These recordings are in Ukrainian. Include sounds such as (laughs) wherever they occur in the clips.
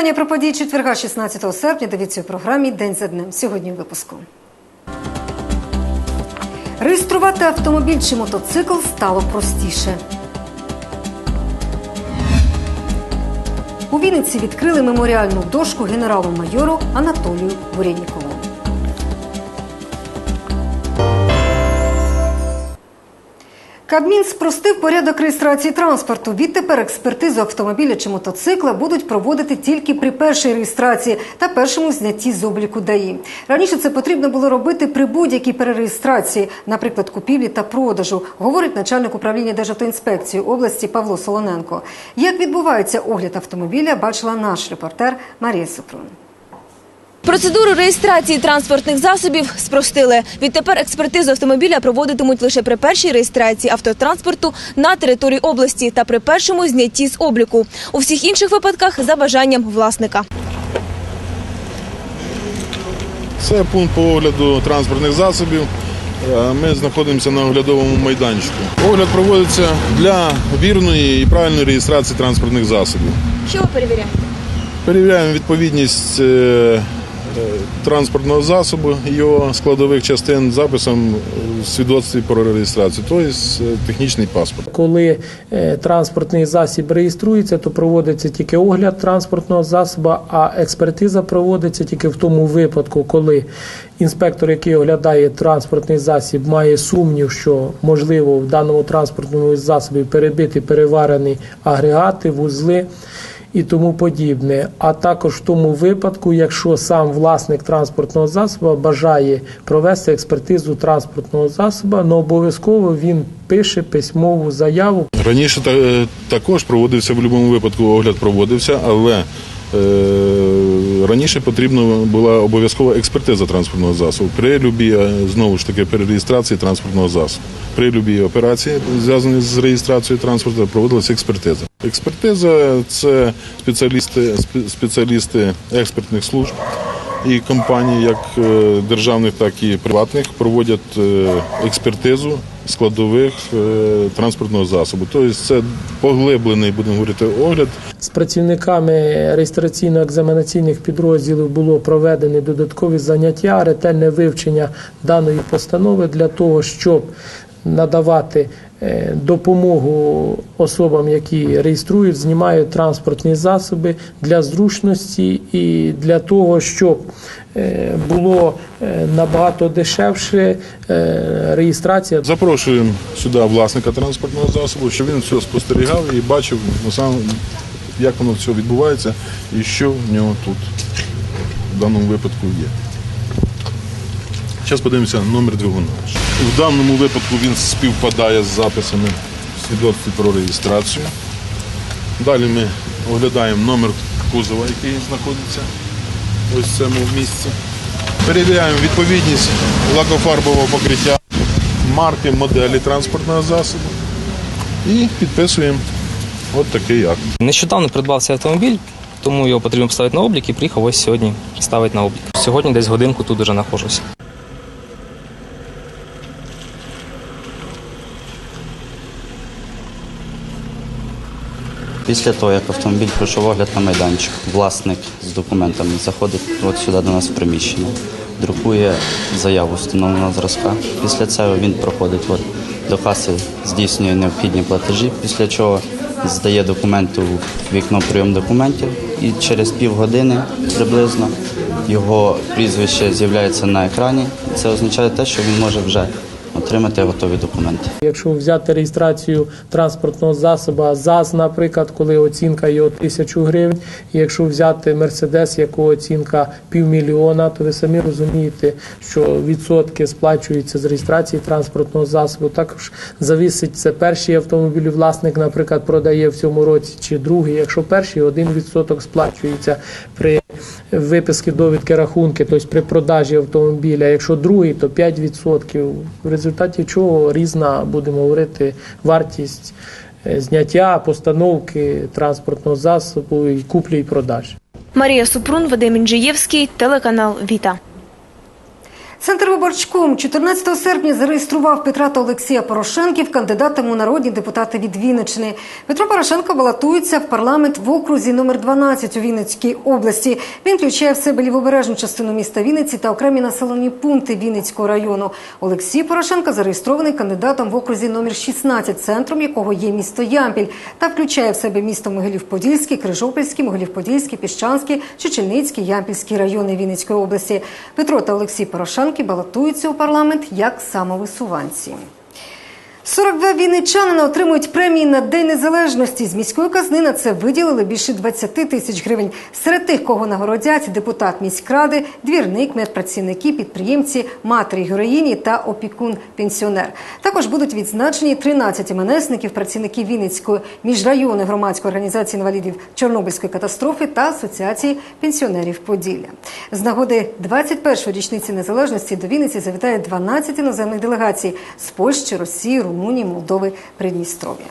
Вітання про події четверга, 16 серпня. Дивіться у програмі День за днем. Сьогодні у випуску. Реєструвати автомобіль чи мотоцикл стало простіше. У Вінниці відкрили меморіальну дошку генералу-майору Анатолію Бурєнікову. Кабмін спростив порядок реєстрації транспорту. Відтепер експертизу автомобіля чи мотоцикла будуть проводити тільки при першій реєстрації та першому знятті з обліку ДАІ. Раніше це потрібно було робити при будь-якій перереєстрації, наприклад, купівлі та продажу, говорить начальник управління Державтоінспекції області Павло Солоненко. Як відбувається огляд автомобіля, бачила наш репортер Марія Супрун. Процедуру реєстрації транспортних засобів спростили. Відтепер експертизу автомобіля проводитимуть лише при першій реєстрації автотранспорту на території області та при першому знятті з обліку. У всіх інших випадках за бажанням власника. Це пункт по огляду транспортних засобів. Е, Ми знаходимося на оглядовому майданчику. Огляд проводиться для вірної і правильної реєстрації транспортних засобів. Що ви перевіряєте? Перевіряємо відповідність е, транспортного засобу, його складових частин записом свідоцтві про реєстрацію, тобто е, технічний паспорт. Коли е, транспортний засіб реєструється, то проводиться тільки огляд транспортного засобу, а експертиза проводиться тільки в тому випадку, коли інспектор, який оглядає транспортний засіб, має сумнів, що можливо в даному транспортному засобі перебити переварені агрегати, вузли. І тому подібне, а також в тому випадку, якщо сам власник транспортного засобу бажає провести експертизу транспортного засобу, але обов'язково він пише письмову заяву. Раніше та- е, також проводився в будь-якому випадку огляд проводився, але е, раніше потрібна була обов'язкова експертиза транспортного засобу при любій, е, знову ж таки, при реєстрації транспортного засобу. При любій операції, зв'язаній з реєстрацією транспорту, проводилася експертиза. Експертиза це спеціалісти, спе- спеціалісти експертних служб і компаній, як е, державних, так і приватних, проводять е, експертизу складових е, транспортного засобу. Тобто це поглиблений, будемо говорити, огляд. з працівниками реєстраційно-екзаменаційних підрозділів було проведені додаткові заняття, ретельне вивчення даної постанови для того, щоб надавати допомогу особам, які реєструють, знімають транспортні засоби для зручності і для того, щоб е, було е, набагато дешевше е, реєстрація Запрошуємо сюди власника транспортного засобу, щоб він все спостерігав і бачив ну, як воно все відбувається і що в нього тут в даному випадку є. Зараз подивимося номер двигуна. В даному випадку він співпадає з записами свідоцтві про реєстрацію. Далі ми оглядаємо номер кузова, який знаходиться ось в цьому місці. Перевіряємо відповідність лакофарбового покриття марки, моделі транспортного засобу і підписуємо от такий акт. Нещодавно придбав цей автомобіль, тому його потрібно поставити на облік і приїхав ось сьогодні ставити на облік. Сьогодні десь годинку тут уже знаходжуся. Після того, як автомобіль пройшов огляд на майданчик, власник з документами заходить от сюди до нас в приміщення, друкує заяву встановленого зразка. Після цього він проходить от до каси, здійснює необхідні платежі, після чого здає документи у вікно прийом документів і через півгодини приблизно його прізвище з'являється на екрані. Це означає те, що він може вже отримати готові документи. Якщо взяти реєстрацію транспортного засобу ЗАЗ, наприклад, коли оцінка його тисячу гривень, якщо взяти Мерседес, якого оцінка півмільйона, то ви самі розумієте, що відсотки сплачуються з реєстрації транспортного засобу. Також зависить це перший автомобіль, власник, наприклад, продає в цьому році чи другий. Якщо перший, один відсоток сплачується при виписки довідки рахунки, тобто при продажі автомобіля. Якщо другий, то 5%. В результаті чого різна, будемо говорити, вартість е, зняття, постановки транспортного засобу і куплі і продажі. Марія Супрун, Вадим Інжиєвський, телеканал Віта. Центр виборчком 14 серпня зареєстрував Петра та Олексія Порошенків кандидатами у народні депутати від Вінниччини. Петро Порошенко балотується в парламент в окрузі номер 12 у Вінницькій області. Він включає в себе лівобережну частину міста Вінниці та окремі населені пункти Вінницького району. Олексій Порошенко зареєстрований кандидатом в окрузі номер 16, центром якого є місто Ямпіль, та включає в себе місто Могилів-Подільський, Крижопільський, Могилів-Подільський, Піщанський, Чечельницький, Ямпільський райони Вінницької області. Петро та Олексій Порошенки балотуються у парламент як самовисуванці. 42 вінничанина отримують премії на День Незалежності. З міської казни на це виділили більше 20 тисяч гривень. Серед тих, кого нагородять, депутат міськради, двірник, медпрацівники, підприємці, матері героїні та опікун-пенсіонер. Також будуть відзначені 13 іменесників, працівників Вінницької міжрайонної громадської організації інвалідів Чорнобильської катастрофи та Асоціації пенсіонерів Поділля. З нагоди 21-ї річниці незалежності до Вінниці завітає 12 іноземних делегацій з Польщі, Росії, Румунії, Молдови, Придністров'я.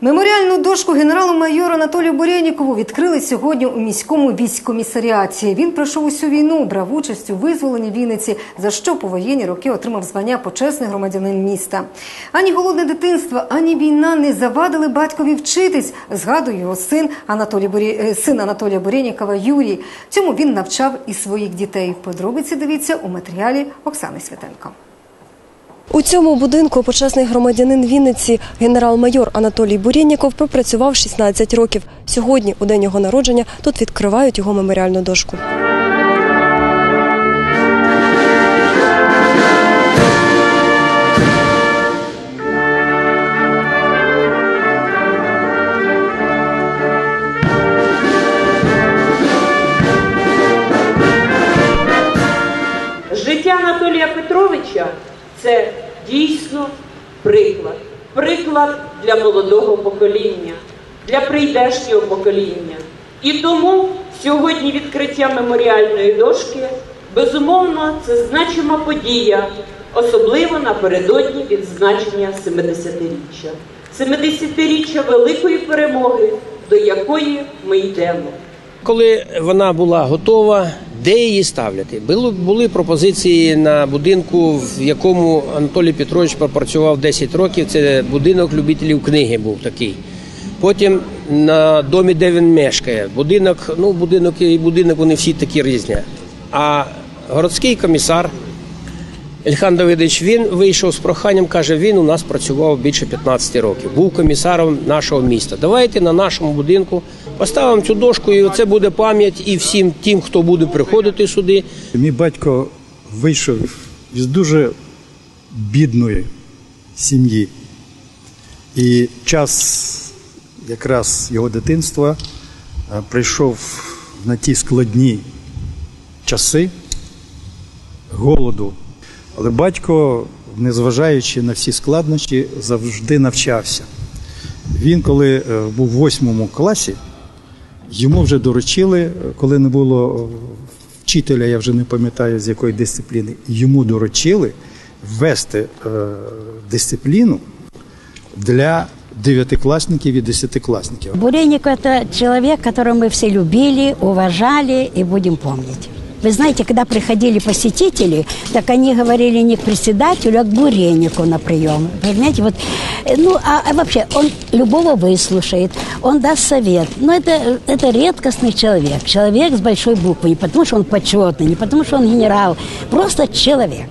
Меморіальну дошку генералу-майору Анатолію Бурєнікову відкрили сьогодні у міському військкомісаріаті. Він пройшов усю війну, брав участь у визволенні Вінниці, за що по воєнні роки отримав звання почесний громадянин міста. Ані голодне дитинство, ані війна не завадили батькові вчитись. Згадує його син Анатолій Бурє... е, син Анатолія Бурєнікова Юрій. Цьому він навчав і своїх дітей. Подробиці дивіться у матеріалі Оксани Святенко. У цьому будинку почесний громадянин Вінниці генерал-майор Анатолій Бурєнніков пропрацював 16 років. Сьогодні, у день його народження, тут відкривають його меморіальну дошку. Життя Анатолія Петровича це дійсно приклад. Приклад для молодого покоління, для прийдешнього покоління. І тому сьогодні відкриття меморіальної дошки безумовно це значима подія, особливо напередодні відзначення 70-річчя. 70-річчя великої перемоги, до якої ми йдемо. Коли вона була готова, де її ставляти? Були, були пропозиції на будинку, в якому Анатолій Петрович пропрацював 10 років. Це будинок любителів книги був такий. Потім на домі, де він мешкає, будинок, ну будинок і будинок, вони всі такі різні. А городський комісар Ільхан Давидович, він вийшов з проханням, каже, він у нас працював більше 15 років, був комісаром нашого міста. Давайте на нашому будинку поставимо цю дошку, і це буде пам'ять і всім тим, хто буде приходити сюди. Мій батько вийшов із дуже бідної сім'ї. І час якраз його дитинства е, прийшов на ті складні часи голоду. Але батько, незважаючи на всі складнощі, завжди навчався. Він, коли е, був в восьмому класі, йому вже доручили, е, коли не було е, вчителя, я вже не пам'ятаю з якої дисципліни, йому доручили ввести дисципліну для дев'ятикласників і десятикласників. Буренник – это человек, которого мы все любили, уважали и будем помнить. Вы знаете, когда приходили посетители, так они говорили не к председателю, а к Буреннику на прием. Понимаете, вот, э, ну, а, а вообще, он любого выслушает, он даст совет. Но это, это редкостный человек, человек с большой буквы, не потому что он почетный, не потому что он генерал, просто человек.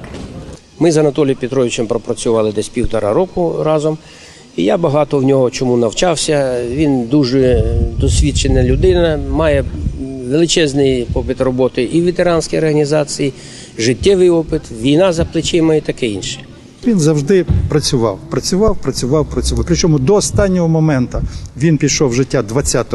Ми з Анатолієм Петровичем пропрацювали десь півтора року разом. І я багато в нього чому навчався. Він дуже досвідчена людина, має величезний попит роботи і в ветеранській організації, життєвий опит, війна за плечима і таке інше. Він завжди працював, працював, працював, працював. Причому до останнього моменту він пішов в життя 20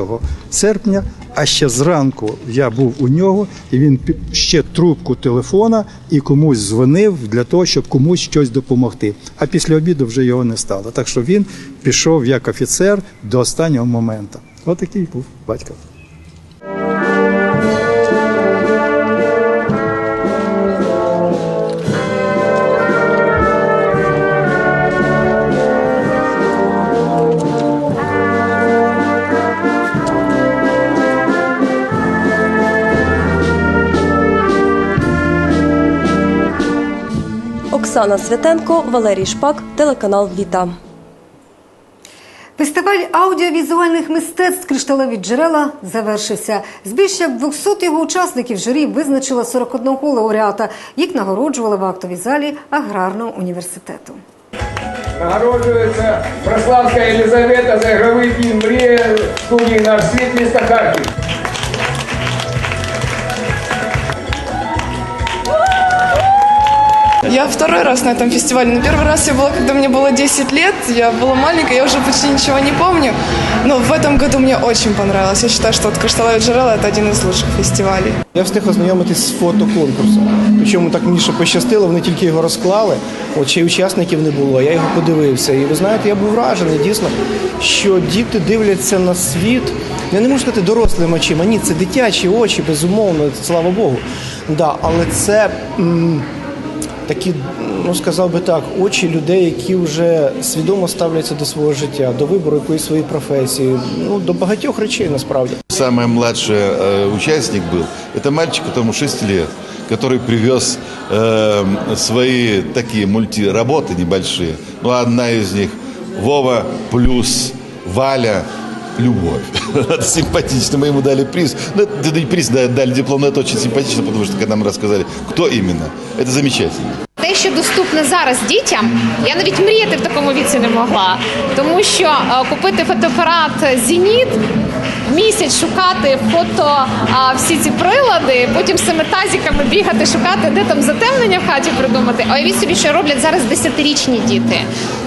серпня, а ще зранку я був у нього, і він ще трубку телефона і комусь дзвонив для того, щоб комусь щось допомогти. А після обіду вже його не стало. Так що він пішов як офіцер до останнього моменту. Отакий був батько. Оксана Святенко, Валерій Шпак, телеканал Віта. Фестиваль аудіовізуальних мистецтв Кришталеві джерела завершився. З більш як 200 його учасників журі визначило 41 лауреата. Їх нагороджували в актовій залі аграрного університету. Нагороджується Брославська Єлизавета за ігровий фільм «Мрія» студії «Наш світ» міста Харків. Я второй раз на этом фестивале. Но первый раз я была, когда мне было 10 лет. Я была маленькая, я уже почти ничего не помню. Но в этом году мне очень понравилось. Я считаю, что вот «Кришталевый Джерела» – это один из лучших фестивалей. Я встиг ознайомитись з фотоконкурсом. Причому так мені ще пощастило, вони тільки його розклали. От ще й учасників не було. Я його подивився. І ви знаєте, я був вражений дійсно, що діти дивляться на світ. Я не можу сказати дорослим очима. Ні, це дитячі очі, безумовно, слава Богу. Да, але це. м, Такі, ну сказав би так, очі людей, які вже свідомо ставляться до свого життя, до вибору якоїсь своєї професії, ну до багатьох речей насправді. Самый младший э, участник был, это мальчик, которому 6 лет, который привез э, свои такие мультиработы небольшие. Ну, одна из них Вова плюс Валя Любовь. (laughs) Это симпатично. Мы ему дали приз. Ну, это не приз, да, дали диплом, но это очень симпатично, потому что когда мы рассказали, кто именно, это замечательно. Те, що доступне зараз дітям, я навіть мріяти в такому віці не могла, тому що е, купити фотоапарат Зеніт. Місяць шукати фото а, всі ці прилади, потім з цими тазиками бігати, шукати, де там затемнення в хаті придумати. А уявіть собі, що роблять зараз десятирічні діти.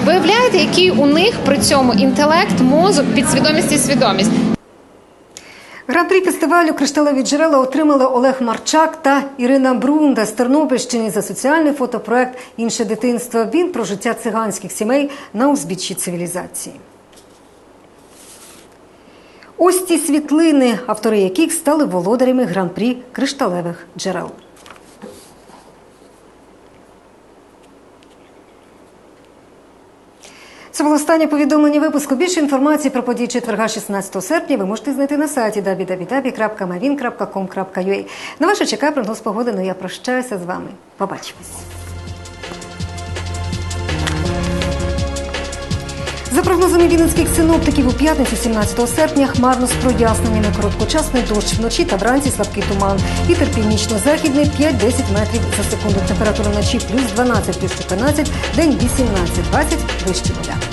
Виявляєте, який у них при цьому інтелект, мозок, підсвідомість і свідомість. Гран-прі фестивалю Кришталеві джерела отримали Олег Марчак та Ірина Брунда з Тернопільщини за соціальний фотопроект Інше дитинство. Він про життя циганських сімей на узбіччі цивілізації. Ось ці світлини, автори яких стали володарями гран-прі кришталевих джерел. Це було останнє повідомлення випуску. Більше інформації про події четверга 16 серпня ви можете знайти на сайті www.mavin.com.ua. На ваше чекає прогноз погоди, ну я прощаюся з вами. Побачимось. За прогнозами вінницьких синоптиків, у п'ятницю 17 серпня хмарно з проясненнями, короткочасний дощ вночі та вранці слабкий туман. Вітер північно-західний 5-10 метрів за секунду. Температура вночі плюс 12, плюс 14, день 18-20, вище нуля.